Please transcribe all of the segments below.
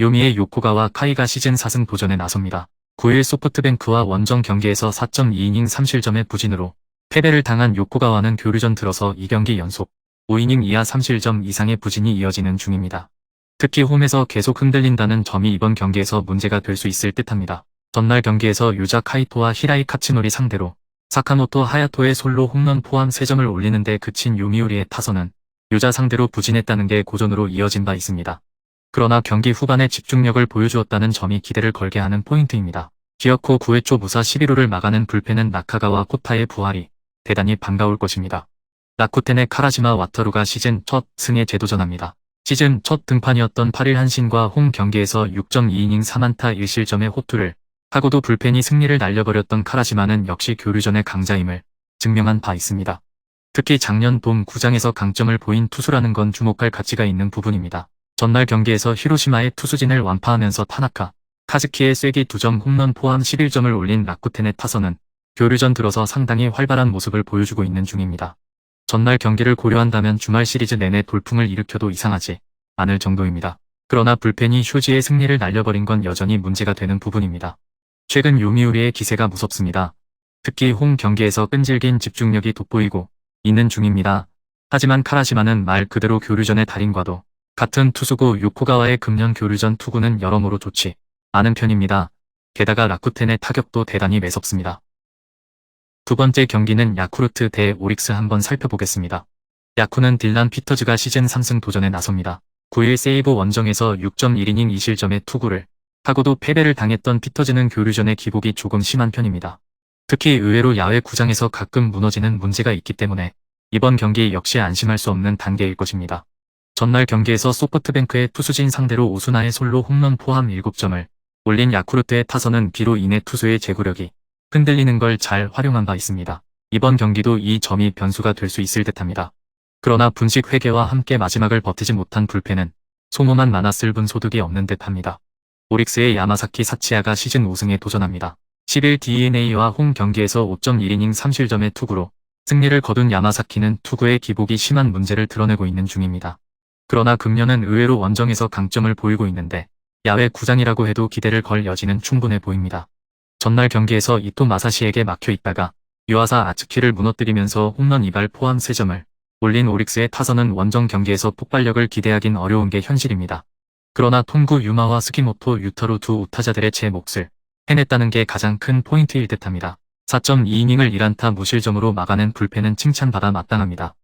요미의 요코가와 카이가 시즌 4승 도전에 나섭니다. 9일 소프트뱅크와 원정 경기에서 4.2이닝 3실점의 부진으로 패배를 당한 요코가와는 교류전 들어서 2경기 연속 5이닝 이하 3실점 이상의 부진이 이어지는 중입니다. 특히 홈에서 계속 흔들린다는 점이 이번 경기에서 문제가 될 수 있을 듯합니다. 전날 경기에서 유자 카이토와 히라이 카츠노리 상대로 사카모토 하야토의 솔로 홈런 포함 3점을 올리는데 그친 요미우리의 타선은 유자 상대로 부진했다는 게 고전으로 이어진 바 있습니다. 그러나 경기 후반에 집중력을 보여주었다는 점이 기대를 걸게 하는 포인트입니다. 기어코 9회 초 무사 11호를 막아낸 불펜은 나카가와 코타의 부활이 대단히 반가울 것입니다. 라쿠텐의 카라지마 와타루가 시즌 첫 승에 재도전합니다. 시즌 첫 등판이었던 8일 한신과 홈 경기에서 6.2이닝 3안타 1실점의 호투를 하고도 불펜이 승리를 날려버렸던 카라지마는 역시 교류전의 강자임을 증명한 바 있습니다. 특히 작년 봄 구장에서 강점을 보인 투수라는 건 주목할 가치가 있는 부분입니다. 전날 경기에서 히로시마의 투수진을 완파하면서 타나카, 카즈키의 쐐기 2점 홈런 포함 11점을 올린 라쿠텐의 타선은 교류전 들어서 상당히 활발한 모습을 보여주고 있는 중입니다. 전날 경기를 고려한다면 주말 시리즈 내내 돌풍을 일으켜도 이상하지 않을 정도입니다. 그러나 불펜이 쇼지의 승리를 날려버린 건 여전히 문제가 되는 부분입니다. 최근 요미우리의 기세가 무섭습니다. 특히 홈 경기에서 끈질긴 집중력이 돋보이고 있는 중입니다. 하지만 카라시마는 말 그대로 교류전의 달인과도 같은 투수고 요코가와의 금년 교류전 투구는 여러모로 좋지 않은 편입니다. 게다가 라쿠텐의 타격도 대단히 매섭습니다. 두 번째 경기는 야쿠르트 대 오릭스 한번 살펴보겠습니다. 야쿠는 딜란 피터즈가 시즌 3승 도전에 나섭니다. 9일 세이브 원정에서 6.1이닝 2실점의 투구를 하고도 패배를 당했던 피터즈는 교류전의 기복이 조금 심한 편입니다. 특히 의외로 야외 구장에서 가끔 무너지는 문제가 있기 때문에 이번 경기 역시 안심할 수 없는 단계일 것입니다. 전날 경기에서 소프트뱅크의 투수진 상대로 오수나의 솔로 홈런 포함 7점을 올린 야쿠르트의 타선은 비로 인해 투수의 제구력이 흔들리는 걸 잘 활용한 바 있습니다. 이번 경기도 이 점이 변수가 될 수 있을 듯합니다. 그러나 분식 회계와 함께 마지막을 버티지 못한 불펜은 소모만 많았을 뿐 소득이 없는 듯합니다. 오릭스의 야마사키 사치야가 시즌 5승에 도전합니다. 11 DNA와 홈 경기에서 5.1이닝 3실점의 투구로 승리를 거둔 야마사키는 투구의 기복이 심한 문제를 드러내고 있는 중입니다. 그러나 금년은 의외로 원정에서 강점을 보이고 있는데 야외 구장이라고 해도 기대를 걸 여지는 충분해 보입니다. 전날 경기에서 이토 마사시에게 막혀 있다가 유아사 아츠키를 무너뜨리면서 홈런 2발 포함 3점을 올린 오릭스의 타선은 원정 경기에서 폭발력을 기대하긴 어려운 게 현실입니다. 그러나 통구 유마와 스키모토 유타로 두 우타자들의 제 몫을 해냈다는 게 가장 큰 포인트일 듯합니다. 4.2이닝을 1안타 무실점으로 막아낸 불펜은 칭찬받아 마땅합니다.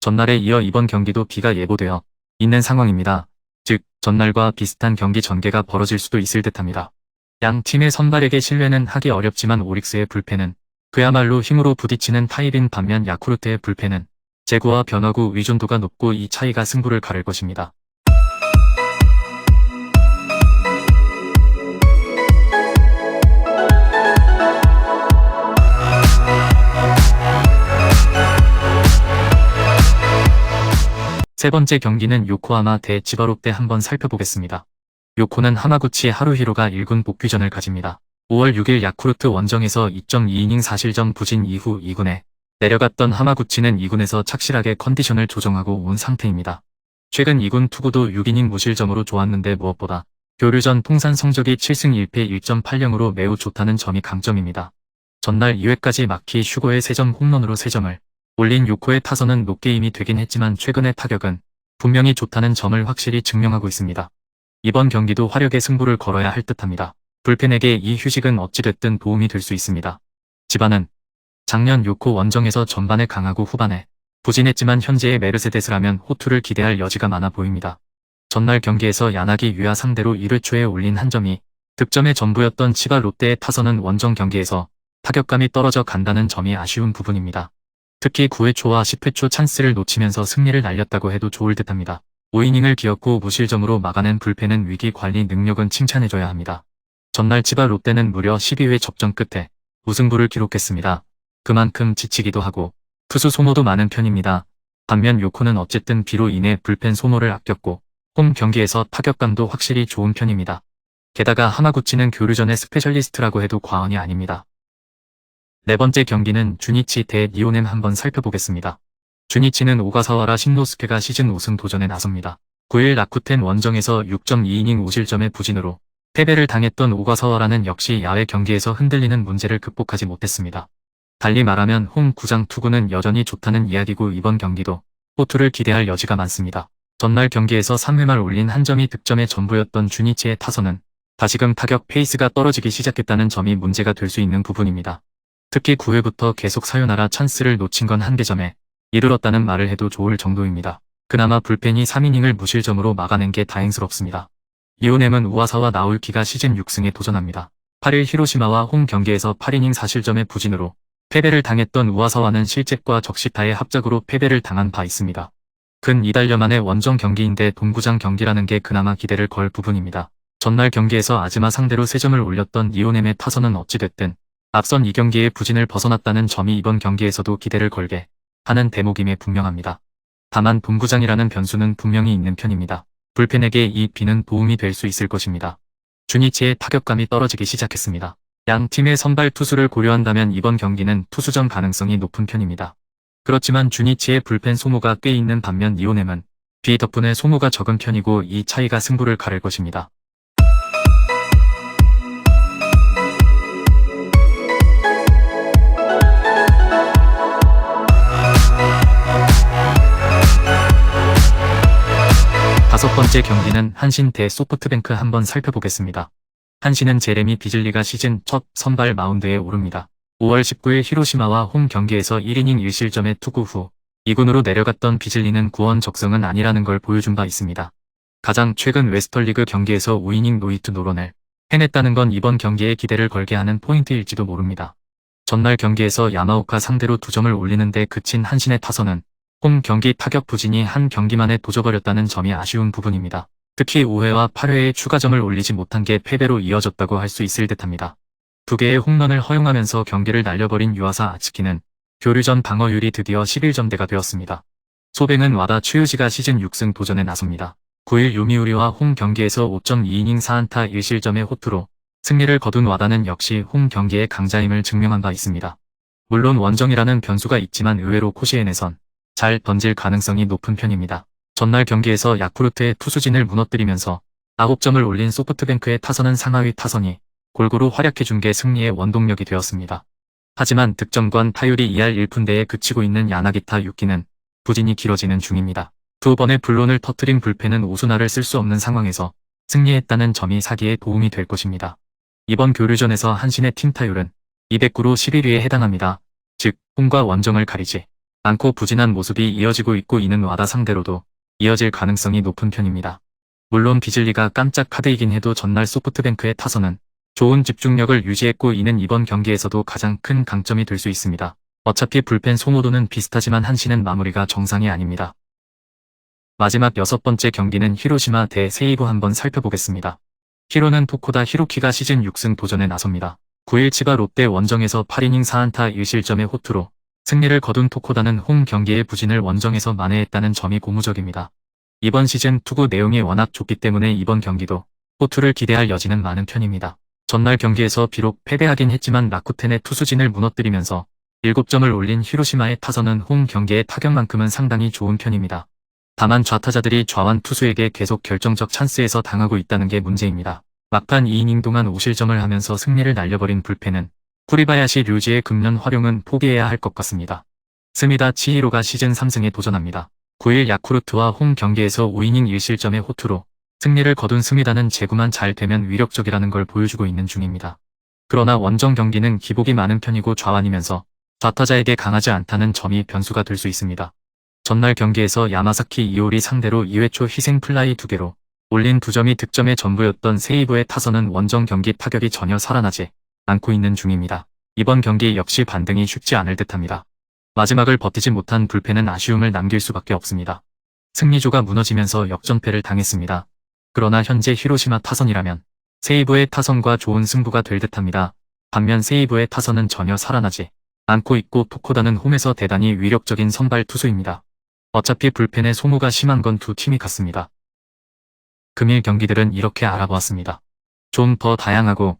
전날에 이어 이번 경기도 비가 예보되어 있는 상황입니다. 즉 전날과 비슷한 경기 전개가 벌어질 수도 있을 듯합니다. 양 팀의 선발에게 신뢰는 하기 어렵지만 오릭스의 불펜은 그야말로 힘으로 부딪히는 타입인 반면 야쿠르트의 불펜은 제구와 변화구 의존도가 높고 이 차이가 승부를 가를 것입니다. 세 번째 경기는 요코하마 대 지바롭 대 한번 살펴보겠습니다. 요코는 하마구치 하루히로가 1군 복귀전을 가집니다. 5월 6일 야쿠르트 원정에서 2.2이닝 4실점 부진 이후 2군에 내려갔던 하마구치는 2군에서 착실하게 컨디션을 조정하고 온 상태입니다. 최근 2군 투구도 6이닝 무실점으로 좋았는데 무엇보다 교류전 통산 성적이 7승 1패 1.80으로 매우 좋다는 점이 강점입니다. 전날 2회까지 마키 슈거의 3점 홈런으로 3점을 올린 요코의 타선은 높게 임이 되긴 했지만 최근의 타격은 분명히 좋다는 점을 확실히 증명하고 있습니다. 이번 경기도 화력의 승부를 걸어야 할 듯합니다. 불펜에게 이 휴식은 어찌됐든 도움이 될 수 있습니다. 집안은 작년 요코 원정에서 전반에 강하고 후반에 부진했지만 현재의 메르세데스라면 호투를 기대할 여지가 많아 보입니다. 전날 경기에서 야나기 유야 상대로 1회 초에 올린 한 점이 득점의 전부였던 치바 롯데의 타선은 원정 경기에서 타격감이 떨어져 간다는 점이 아쉬운 부분입니다. 특히 9회 초와 10회 초 찬스를 놓치면서 승리를 날렸다고 해도 좋을 듯합니다. 5이닝을 기었고 무실점으로 막아낸 불펜은 위기 관리 능력은 칭찬해줘야 합니다. 전날 치바 롯데는 무려 12회 접전 끝에 우승부를 기록했습니다. 그만큼 지치기도 하고 투수 소모도 많은 편입니다. 반면 요코는 어쨌든 비로 인해 불펜 소모를 아꼈고 홈 경기에서 타격감도 확실히 좋은 편입니다. 게다가 하마구치는 교류전의 스페셜리스트라고 해도 과언이 아닙니다. 네 번째 경기는 주니치 대 니오넴 한번 살펴보겠습니다. 주니치는 오가사와라 신노스케가 시즌 우승 도전에 나섭니다. 9일 라쿠텐 원정에서 6.2이닝 5실점의 부진으로 패배를 당했던 오가사와라는 역시 야외 경기에서 흔들리는 문제를 극복하지 못했습니다. 달리 말하면 홈 구장 투구는 여전히 좋다는 이야기고 이번 경기도 호투를 기대할 여지가 많습니다. 전날 경기에서 3회 말 올린 한 점이 득점의 전부였던 주니치의 타선은 다시금 타격 페이스가 떨어지기 시작했다는 점이 문제가 될 수 있는 부분입니다. 특히 9회부터 계속 사요나라 찬스를 놓친 건 한계점에 이르렀다는 말을 해도 좋을 정도입니다. 그나마 불펜이 3이닝을 무실점으로 막아낸 게 다행스럽습니다. 이오넴은 우와사와 나올키가 시즌 6승에 도전합니다. 8일 히로시마와 홈 경기에서 8이닝 4실점의 부진으로 패배를 당했던 우와사와는 실책과 적시타의 합작으로 패배를 당한 바 있습니다. 근 이달여 만에 원정 경기인데 동구장 경기라는 게 그나마 기대를 걸 부분입니다. 전날 경기에서 아즈마 상대로 3점을 올렸던 이오넴의 타선은 어찌됐든 앞선 이 경기의 부진을 벗어났다는 점이 이번 경기에서도 기대를 걸게 하는 대목임에 분명합니다. 다만 동구장이라는 변수는 분명히 있는 편입니다. 불펜에게 이 비는 도움이 될 수 있을 것입니다. 주니치의 타격감이 떨어지기 시작했습니다. 양 팀의 선발 투수를 고려한다면 이번 경기는 투수전 가능성이 높은 편입니다. 그렇지만 주니치의 불펜 소모가 꽤 있는 반면 이오넴은 비 덕분에 소모가 적은 편이고 이 차이가 승부를 가를 것입니다. 번째 경기는 한신 대 소프트뱅크 한번 살펴보겠습니다. 한신은 제레미 비즐리가 시즌 첫 선발 마운드에 오릅니다. 5월 19일 히로시마와 홈 경기에서 1이닝 1실점의 투구 후 2군으로 내려갔던 비즐리는 구원 적성은 아니라는 걸 보여준 바 있습니다. 가장 최근 웨스턴리그 경기에서 5이닝 노이트 노런을 해냈다는 건 이번 경기에 기대를 걸게 하는 포인트일지도 모릅니다. 전날 경기에서 야마오카 상대로 2점을 올리는데 그친 한신의 타선은 홈 경기 타격 부진이 한 경기만에 도져버렸다는 점이 아쉬운 부분입니다. 특히 5회와 8회에 추가점을 올리지 못한 게 패배로 이어졌다고 할 수 있을 듯합니다. 두 개의 홈런을 허용하면서 경기를 날려버린 유아사 아츠키는 교류전 방어율이 드디어 11점대가 되었습니다. 소뱅은 와다 최유지가 시즌 6승 도전에 나섭니다. 9일 요미우리와 홈 경기에서 5.2이닝 4안타 1실점의 호투로 승리를 거둔 와다는 역시 홈 경기의 강자임을 증명한 바 있습니다. 물론 원정이라는 변수가 있지만 의외로 코시엔에선 잘 던질 가능성이 높은 편입니다. 전날 경기에서 야쿠르트의 투수진을 무너뜨리면서 9점을 올린 소프트뱅크의 타선은 상하위 타선이 골고루 활약해준 게 승리의 원동력이 되었습니다. 하지만 득점권 타율이 2할 1푼대에 그치고 있는 야나기타 6기는 부진이 길어지는 중입니다. 두 번의 불론을 터트린 불펜은 오수나를 쓸 수 없는 상황에서 승리했다는 점이 사기에 도움이 될 것입니다. 이번 교류전에서 한신의 팀 타율은 209로 11위에 해당합니다. 즉, 홈과 원정을 가리지 않고 부진한 모습이 이어지고 있고 이는 와다 상대로도 이어질 가능성이 높은 편입니다. 물론 비즐리가 깜짝 카드이긴 해도 전날 소프트뱅크의 타선은 좋은 집중력을 유지했고 이는 이번 경기에서도 가장 큰 강점이 될 수 있습니다. 어차피 불펜 소모도는 비슷하지만 한시는 마무리가 정상이 아닙니다. 마지막 여섯 번째 경기는 히로시마 대 세이부 한번 살펴보겠습니다. 히로는 토코다 히로키가 시즌 6승 도전에 나섭니다. 9일 치바 롯데 원정에서 8이닝 4안타 1실점의 호투로 승리를 거둔 토코다는 홈 경기의 부진을 원정에서 만회했다는 점이 고무적입니다. 이번 시즌 투구 내용이 워낙 좋기 때문에 이번 경기도 호투를 기대할 여지는 많은 편입니다. 전날 경기에서 비록 패배하긴 했지만 라쿠텐의 투수진을 무너뜨리면서 7점을 올린 히로시마의 타선은 홈 경기의 타격만큼은 상당히 좋은 편입니다. 다만 좌타자들이 좌완 투수에게 계속 결정적 찬스에서 당하고 있다는 게 문제입니다. 막판 2이닝 동안 5실점을 하면서 승리를 날려버린 불펜은 쿠리바야시 류지의 금년 활용은 포기해야 할 것 같습니다. 스미다 치히로가 시즌 3승에 도전합니다. 9일 야쿠르트와 홈 경기에서 5이닝 1실점의 호투로 승리를 거둔 스미다는 제구만 잘 되면 위력적이라는 걸 보여주고 있는 중입니다. 그러나 원정 경기는 기복이 많은 편이고 좌완이면서 좌타자에게 강하지 않다는 점이 변수가 될 수 있습니다. 전날 경기에서 야마사키 이오리 상대로 2회 초 희생 플라이 2개로 올린 2점이 득점의 전부였던 세이브의 타선은 원정 경기 타격이 전혀 살아나지 않고 있는 중입니다. 이번 경기 역시 반등이 쉽지 않을 듯합니다. 마지막을 버티지 못한 불펜은 아쉬움을 남길 수밖에 없습니다. 승리조가 무너지면서 역전패를 당했습니다. 그러나 현재 히로시마 타선이라면 세이브의 타선과 좋은 승부가 될 듯합니다. 반면 세이브의 타선은 전혀 살아나지 않고 있고 토코다는 홈에서 대단히 위력적인 선발 투수입니다. 어차피 불펜에 소모가 심한 건 두 팀이 같습니다. 금일 경기들은 이렇게 알아보았습니다. 좀 더 다양하고